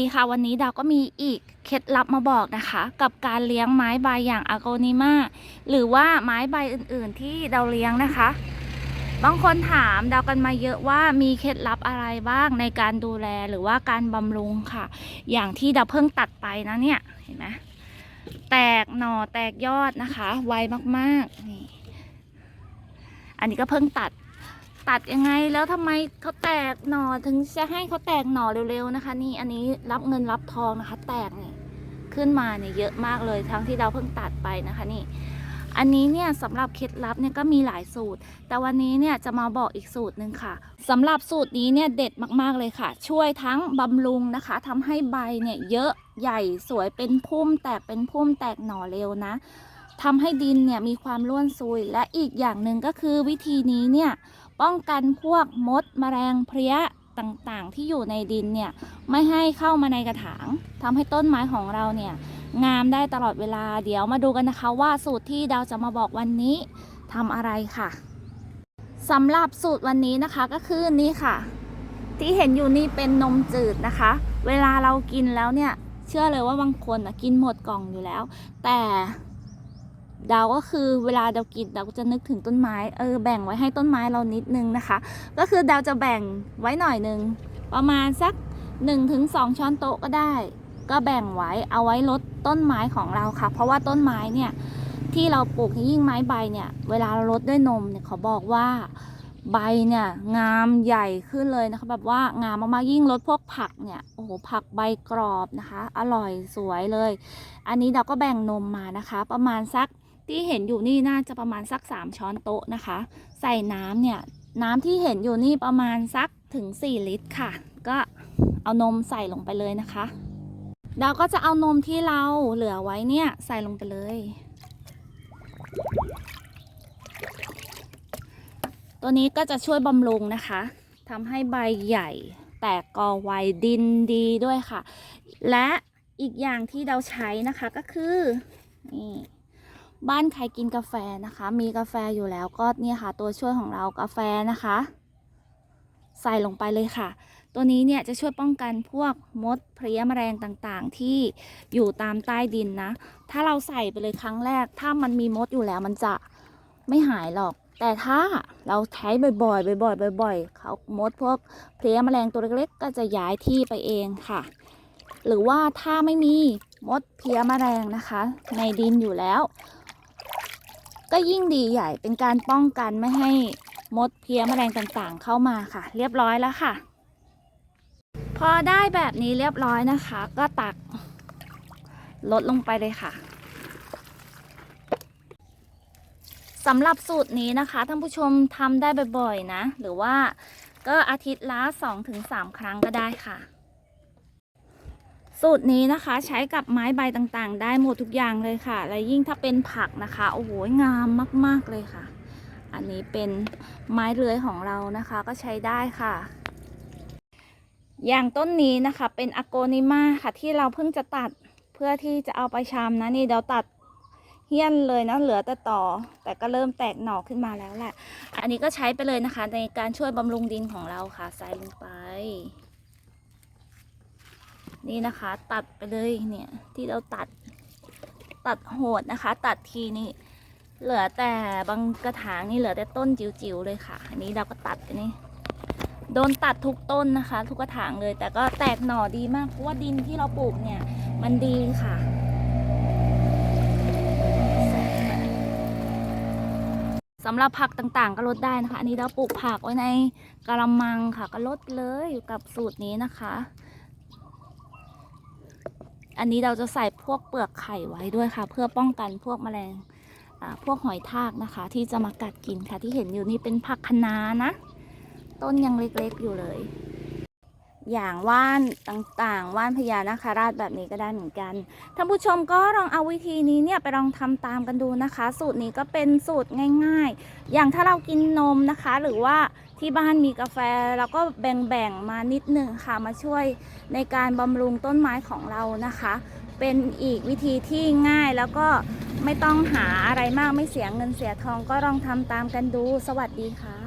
ดีค่ะวันนี้ดาวก็มีอีกเคล็ดลับมาบอกนะคะ กับการเลี้ยงไม้ใบอย่างอ g โกนิมาหรือว่าไม้ใบอื่นๆที่ดาวเลี้ยงนะคะ บางคนถามดาวกันมาเยอะว่ามีเคล็ดลับอะไรบ้างในการดูแลหรือว่าการบำรุงค่ะ อย่างที่ดาวเพิ่งตัดไปนะเนี่ยเห็นไหมแตกหน่อแตกยอดนะคะ ไวมากๆนี่อันนี้ก็เพิ่งตัด ตัดยังไงแล้วทำไมเขาแตกหน่อถึงจะให้เขาแตกหน่อเร็วๆนะคะ นี่อันนี้รับเงินรับทองนะคะ แตกนี่ขึ้นมาเนี่ยเยอะมากเลยทั้งที่เราเพิ่งตัดไปนะคะนี่ อันนี้เนี่ยสำหรับเคล็ดลับเนี่ยก็มีหลายสูตร แต่วันนี้เนี่ยจะมาบอกอีกสูตรหนึ่งค่ะสำหรับสูตรนี้เนี่ยเด็ดมากๆเลยค่ะ ช่วยทั้งบำรุงนะคะทำให้ใบเนี่ยเยอะใหญ่สวยเป็นพุ่มแตกเป็นพุ่มแตกหน่อเร็วนะทำให้ดินเนี่ยมีความร่วนซุยและอีกอย่างหนึ่งก็คือวิธีนี้เนี่ย ป้องกันพวกมดแมลงเพลี้ยต่างๆ ที่อยู่ในดินเนี่ยไม่ให้เข้ามาในกระถางทำให้ต้นไม้ของเราเนี่ยงามได้ตลอดเวลาเดี๋ยวมาดูกันนะคะว่าสูตรที่ดาวจะมาบอกวันนี้ทำอะไรค่ะสำหรับสูตรวันนี้นะคะก็คือนี่ค่ะ ที่เห็นอยู่นี่เป็นนมจืดนะคะ เวลาเรากินแล้วเนี่ยเชื่อเลยว่าบางคนนะกินหมดกล่องอยู่แล้ว แต่ ดาวก็คือเวลาดาวกินดาวจะนึกถึงต้นไม้เออแบ่งไว้ให้ต้นไม้เรานิดนึงนะคะ ก็คือดาวจะแบ่งไว้หน่อยหนึ่งประมาณสัก 1-2 ช้อนโต๊ะก็ได้ ก็แบ่งไว้เอาไว้ลดต้นไม้ของเราค่ะ เพราะว่าต้นไม้เนี่ยที่เราปลูกยิ่งไม้ใบเนี่ยเวลาเราลดด้วยนมเนี่ยเขาบอกว่าใบเนี่ยงามใหญ่ขึ้นเลยนะคะแบบว่างามมากๆยิ่งลดพวกผักเนี่ยโอ้โหผักใบกรอบนะคะ อร่อยสวยเลย อันนี้เราก็แบ่งนมมานะคะ ประมาณสัก ที่เห็นอยู่นี่น่าจะประมาณสัก 3 ช้อนโต๊ะนะคะ ใส่น้ำเนี่ย น้ำที่เห็นอยู่นี่ประมาณสักถึง 4 ลิตรค่ะ ก็เอานมใส่ลงไปเลยนะคะ เราก็จะเอานมที่เราเหลือไว้เนี่ยใส่ลงไปเลย ตัวนี้ก็จะช่วยบำรุงนะคะทำให้ใบใหญ่แตกกอไวดินดีด้วยค่ะ และอีกอย่างที่เราใช้นะคะก็คือนี่ บ้านใครกินกาแฟนะคะ มีกาแฟอยู่แล้วก็เนี่ยค่ะ ตัวช่วยของเรากาแฟนะคะ ใส่ลงไปเลยค่ะ ตัวนี้เนี่ยจะช่วยป้องกันพวกมดเพลี้ยแมลงต่างๆ ที่อยู่ตามใต้ดินนะ ถ้าเราใส่ไปเลยครั้งแรก ถ้ามันมีมดอยู่แล้วมันจะไม่หายหรอก แต่ถ้าเราใช้บ่อยๆบ่อยๆบ่อยๆเขามดพวกเพลี้ยแมลงตัวเล็กๆ ก็จะย้ายที่ไปเองค่ะ หรือว่าถ้าไม่มีมดเพลี้ยแมลงนะคะ ในดินอยู่แล้ว ก็ยิ่งดีใหญ่เป็นการป้องกันไม่ให้มดเพี้ยแมลงต่างๆ เข้ามาค่ะ เรียบร้อยแล้วค่ะ พอได้แบบนี้เรียบร้อยนะคะ ก็ตักลดลงไปเลยค่ะสำหรับสูตรนี้นะคะท่านผู้ชมทำได้บ่อยๆนะ หรือว่าก็อาทิตย์ละ 2-3 ครั้งก็ได้ค่ะ สูตรนี้นะคะใช้กับไม้ใบต่างๆ ได้หมดทุกอย่างเลยค่ะ และยิ่งถ้าเป็นผักนะคะ โอ้โหงามมากๆเลยค่ะ อันนี้เป็นไม้เลื้อยของเรานะคะก็ใช้ได้ค่ะ อย่างต้นนี้นะคะเป็นอโกนิมาค่ะที่เราเพิ่งจะตัดเพื่อที่จะเอาไปชามนะนี่เราตัดเฮี้ยนเลยนะเหลือแต่ต่อ แต่ก็เริ่มแตกหน่อขึ้นมาแล้วแหละ อันนี้ก็ใช้ไปเลยนะคะ ในการช่วยบำรุงดินของเราค่ะใส่ลงไป นี่นะคะตัดไปเลยเนี่ยที่เราตัดตัดโหดนะคะ ตัดทีนี่เหลือแต่บางกระถางนี่เหลือแต่ต้นจิ๋วๆเลยค่ะ อันนี้เราก็ตัดไปนี่โดนตัดทุกต้นนะคะ ทุกกระถางเลย แต่ก็แตกหน่อดีมากเพราะว่าดินที่เราปลูกเนี่ย มันดีค่ะสำหรับผักต่างๆ ก็ลดได้นะคะ อันนี้เราปลูกผักไว้ในกระมังค่ะ ก็ลดเลยอยู่กับสูตรนี้นะคะ อันนี้เราจะใส่พวกเปลือกไข่ไว้ด้วยค่ะ เพื่อป้องกันพวกแมลงพวกหอยทากนะคะ ที่จะมากัดกินค่ะที่เห็นอยู่นี่เป็นผักคะน้านะ ต้นยังเล็กๆอยู่เลย อย่างว่านต่างๆ ว่านพญานาคราชแบบนี้ก็ได้เหมือนกันท่านผู้ชมก็ลองเอาวิธีนี้เนี่ยไปลองทำตามกันดูนะคะ สูตรนี้ก็เป็นสูตรง่าย ๆ อย่างถ้าเรากินนมนะคะ หรือว่าที่บ้านมีกาแฟเราก็แบ่งๆมานิดหนึ่งค่ะมาช่วยในการบำรุงต้นไม้ของเรานะคะ เป็นอีกวิธีที่ง่ายแล้วก็ไม่ต้องหาอะไรมากไม่เสียเงินเสียทองก็ลองทำตามกันดู สวัสดีค่ะ